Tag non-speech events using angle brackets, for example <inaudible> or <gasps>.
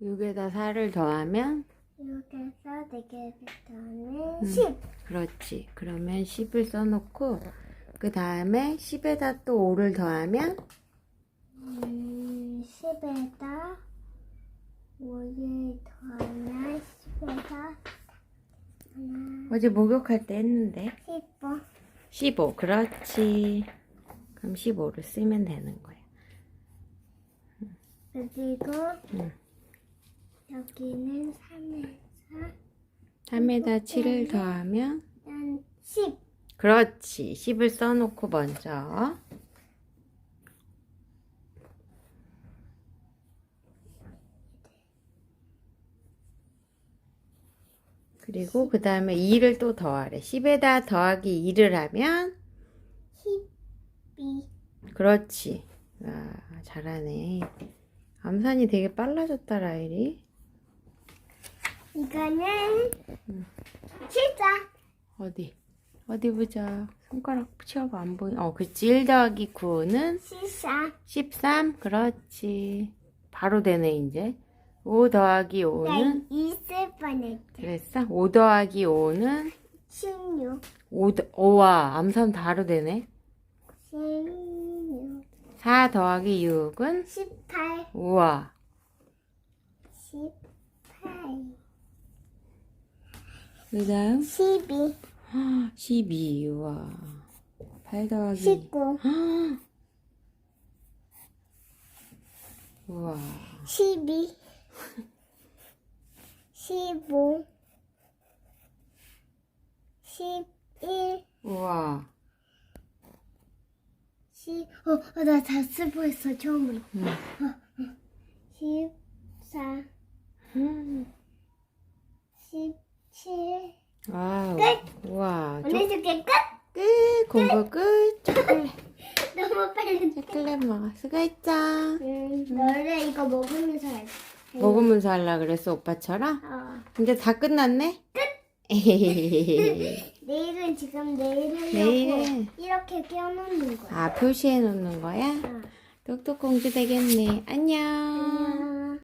6에다 4를 더하면 여기서 4개를 더하면 음. 10. 그렇지. 그러면 10을 써놓고 그 다음에 10에다 또 5를 더하면 음, 10에다 5를 더하면 10에다 하나, 어제 목욕할 때 했는데 15. 15 그렇지. 그럼 15를 쓰면 되는 거야. 그리고 음. 여기는 3에서 3에다 7을 더하면 난 10. 그렇지. 10을 써놓고 먼저 그리고 그 다음에 2를 또 더하래. 10에다 더하기 2를 하면 12. 그렇지. 아, 잘하네. 암산이 되게 빨라졌다, 라일이. 이거는 실자. 어디? 어디 보자. 손가락 치워봐, 안 보이. 어, 그치. 1 더하기 9는 시사. 13. 그렇지. 바로 되네, 이제. 5 더하기 나 5는 있을 뻔했지. 그랬어? 5 더하기 5는 16. 5, 와 암산 바로 되네. 16. 4 더하기 6은 18. 우와. 18. 그 다음 12. 12. 우와. 8 더하기 19. <gasps> 우와. 12. 15. 11. 우와. 10. 어, 어, 나 다 쓰고 했어, 처음으로. 응. 14. 음. 17. 와우. 끝! 우와. 조- 오늘 숙제 끝! 끝. 공부 끝. 초콜릿. <laughs> 너무 빨리. 초콜릿 먹어. 수고했죠. 음, 너를 이거 먹으면서 할 먹으면서 하려 그랬어, 오빠처럼? 어. 근데 다 끝났네? 끝! <laughs> 내일은 지금 내일 하려고 내일은? 이렇게 껴놓는 거야. 아, 표시해 놓는 거야? 어. 똑똑 공주 되겠네. 안녕.